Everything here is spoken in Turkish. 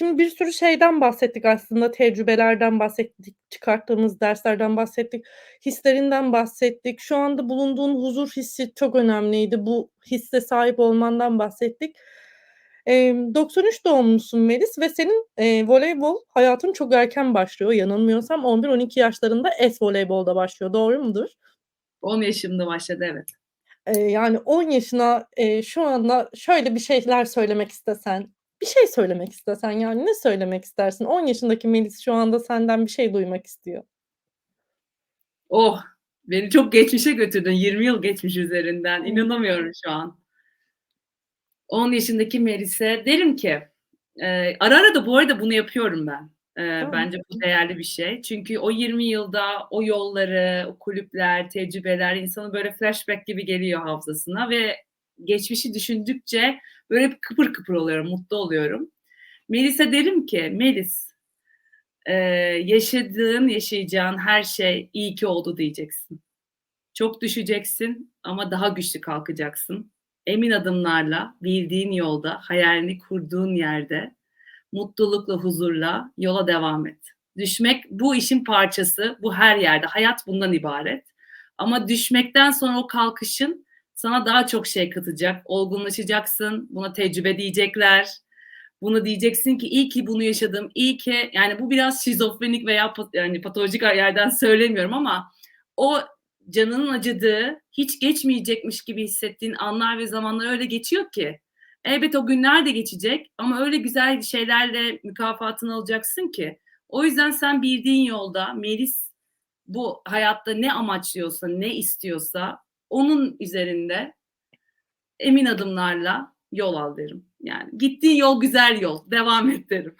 Şimdi bir sürü şeyden bahsettik aslında, tecrübelerden bahsettik, çıkarttığımız derslerden bahsettik, hislerinden bahsettik. Şu anda bulunduğun huzur hissi çok önemliydi. Bu hisse sahip olmandan bahsettik. Emm, 93 doğumlusun Melis ve senin, eee, voleybol hayatın çok erken başlıyor. Yanılmıyorsam 11-12 yaşlarında Es-voleybol'da başlıyor. Doğru mudur? 10 yaşımda başladı, evet. Yani 10 yaşına, şu anda şöyle bir şeyler söylemek istesen, bir şey söylemek istesen, yani ne söylemek istersin? 10 yaşındaki Melis şu anda senden bir şey duymak istiyor. Oh! Beni çok geçmişe götürdün. 20 yıl geçmiş üzerinden. İnanamıyorum şu an. 10 yaşındaki Melis'e derim ki, eee, ara ara da bu arada bunu yapıyorum ben. A! bence bu değerli bir şey. Çünkü o 20 yılda o yolları, o kulüpler, tecrübeler insanın böyle flashback gibi geliyor hafızasına ve geçmişi düşündükçe böyle kıpır kıpır oluyorum, mutlu oluyorum. Melis'e derim ki, "Melis, eee, yaşadığın, yaşayacağın her şey iyi ki oldu diyeceksin. Çok düşeceksin ama daha güçlü kalkacaksın. Emin adımlarla, bildiğin yolda, hayalini kurduğun yerde mutlulukla, huzurla yola devam et. Düşmek bu işin parçası, bu her yerde. Hayat bundan ibaret. Ama düşmekten sonra o kalkışın sana daha çok şey katacak. Olgunlaşacaksın, buna tecrübe diyecekler. Buna diyeceksin ki iyi ki bunu yaşadım, iyi ki yani bu biraz şizofrenik veya yani patolojik yerden söylemiyorum ama o canının acıdığı, hiç geçmeyecekmiş gibi hissettiğin anlar ve zamanlar öyle geçiyor ki. Elbet o günler de geçecek ama öyle güzel şeylerle mükafatını alacaksın ki. O yüzden sen bildiğin yolda Melis bu hayatta ne amaçlıyorsa, ne istiyorsa onun üzerinde emin adımlarla yol al derim. Yani gittiğin yol güzel yol, devam et derim.